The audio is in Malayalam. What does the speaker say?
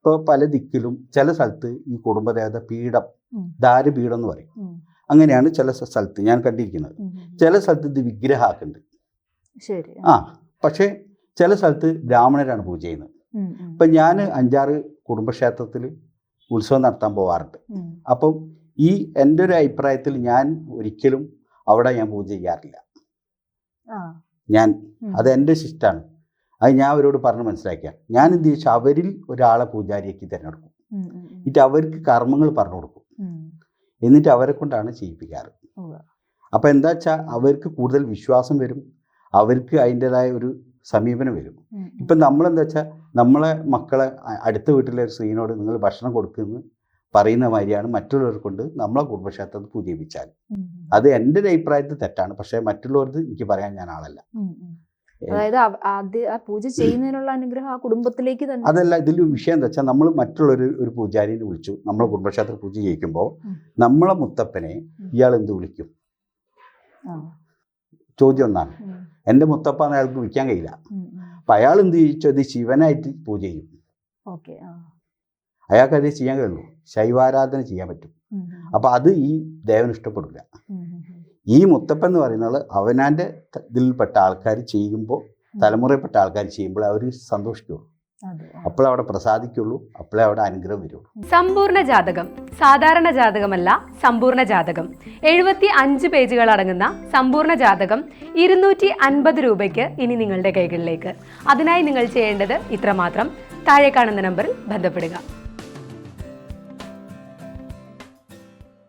ഇപ്പോൾ പല ദിക്കിലും ചില സ്ഥലത്ത് ഈ കുടുംബദേവത പീഠം. ദാരുപീഠം എന്ന് പറയും അങ്ങനെയാണ് ചില സ്ഥലത്ത് ഞാൻ കണ്ടിരിക്കുന്നത് ചില സ്ഥലത്ത് ഇത് വിഗ്രഹമാക്കുന്നുണ്ട് ശരി ആ പക്ഷേ ചില സ്ഥലത്ത് ബ്രാഹ്മണരാണ് പൂജ ചെയ്യുന്നത് ഇപ്പൊ. ഇപ്പം ഞാൻ അഞ്ചാറ് കുടുംബക്ഷേത്രത്തിൽ ഉത്സവം നടത്താൻ പോവാറുണ്ട്. അപ്പം ഈ എന്റെ ഒരു അഭിപ്രായത്തിൽ ഞാൻ ഒരിക്കലും അവിടെ ഞാൻ പൂജ ചെയ്യാറില്ല. ഞാൻ. അത് എന്റെ ശിഷ്ടമാണ് അത് ഞാൻ അവരോട് പറഞ്ഞ് മനസ്സിലാക്കിയാൽ ഞാൻ എന്ത് ചോദിച്ചാൽ അവരിൽ ഒരാളെ പൂജാരിയാക്കി തിരഞ്ഞെടുക്കും. എന്നിട്ട് അവർക്ക് കർമ്മങ്ങൾ പറഞ്ഞു കൊടുക്കും. എന്നിട്ട് അവരെ കൊണ്ടാണ് ചെയ്യിപ്പിക്കാറ്. അപ്പോൾ എന്താ വെച്ചാൽ അവർക്ക് കൂടുതൽ വിശ്വാസം വരും. അവർക്ക് അതിന്റെതായ ഒരു സമീപനം വരും. ഇപ്പം നമ്മളെന്താ വെച്ചാൽ നമ്മളെ മക്കളെ അടുത്ത വീട്ടിലെ ഒരു സ്ത്രീനോട് നിങ്ങൾ ഭക്ഷണം കൊടുക്കുമെന്ന് പറയുന്ന മാതിരിയാണ് മറ്റുള്ളവർ കൊണ്ട് നമ്മളെ കുടുംബക്ഷേത്രത്തിൽ പൂജയിപ്പിച്ചാൽ. അത് എന്റെ ഒരു അഭിപ്രായത്തിൽ തെറ്റാണ്. പക്ഷേ മറ്റുള്ളവർക്ക് എനിക്ക് പറയാൻ ഞാൻ ആളല്ല. അതായത് ആദ്യ ആ പൂജ ചെയ്യുന്നതിനുള്ള അനുഗ്രഹം ആ കുടുംബത്തിലേക്ക് തന്നെ അതല്ല ഇതിന്റെ വിഷയം എന്താ വെച്ചാൽ നമ്മൾ മറ്റുള്ളൊരു ഒരു പൂജാരിനെ വിളിച്ചു. നമ്മളെ കുടുംബക്ഷേത്ര പൂജ ചെയ്യിക്കുമ്പോൾ നമ്മളെ മുത്തപ്പനെ ഇയാൾ എന്ത് വിളിക്കും? ചോദ്യം ഒന്നാണ്. എന്റെ മുത്തപ്പ എന്ന് അയാൾക്ക് വിളിക്കാൻ കഴിയില്ല. അപ്പം അയാൾ എന്ത് ചോദിച്ചു അത് ശിവനായിട്ട് പൂജ ചെയ്യും. അയാൾക്ക് അത് ചെയ്യാൻ കഴിയുള്ളൂ. ശൈവാരാധന ചെയ്യാൻ പറ്റും. അപ്പം അത് ഈ ദേവൻ ഇഷ്ടപ്പെടില്ല. ഈ മുത്തപ്പൻ എന്ന് പറയുന്നത് അവനാന്റെ ത- ഇതിൽപ്പെട്ട ആൾക്കാർ ചെയ്യുമ്പോൾ തലമുറയിൽപ്പെട്ട ആൾക്കാർ ചെയ്യുമ്പോൾ അവർ സന്തോഷിക്കുള്ളൂ. അപ്പോൾ അവിടെ പ്രസാദിക്കുള്ളൂ അപ്പോഴേ അവിടെ അനുഗ്രഹം വരുള്ളൂ. സമ്പൂർണ ജാതകം സാധാരണ ജാതകമല്ല സമ്പൂർണ ജാതകം. എഴുപത്തി അഞ്ച് പേജുകൾ അടങ്ങുന്ന സമ്പൂർണ ജാതകം ഇരുന്നൂറ്റി അൻപത് രൂപയ്ക്ക് ഇനി നിങ്ങളുടെ കൈകളിലേക്ക്. അതിനായി നിങ്ങൾ ചെയ്യേണ്ടത് ഇത്രമാത്രം. താഴെ കാണുന്ന നമ്പറിൽ ബന്ധപ്പെടുക.